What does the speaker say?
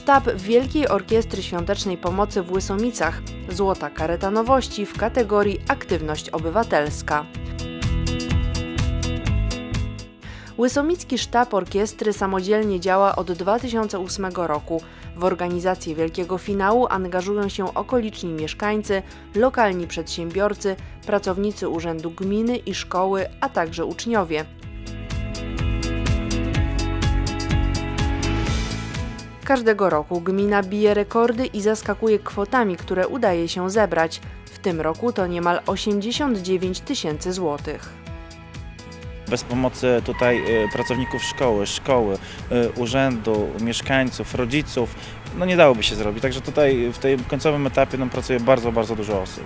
Sztab Wielkiej Orkiestry Świątecznej Pomocy w Łysomicach. Złota kareta nowości w kategorii Aktywność Obywatelska. Łysomicki Sztab Orkiestry samodzielnie działa od 2008 roku. W organizację Wielkiego Finału angażują się okoliczni mieszkańcy, lokalni przedsiębiorcy, pracownicy Urzędu Gminy i Szkoły, a także uczniowie. Każdego roku gmina bije rekordy i zaskakuje kwotami, które udaje się zebrać. W tym roku to niemal 89 tysięcy złotych. Bez pomocy tutaj y, pracowników szkoły, szkoły, y, urzędu, mieszkańców, rodziców, no nie dałoby się zrobić. Także tutaj w tym końcowym etapie no, pracuje bardzo, bardzo dużo osób.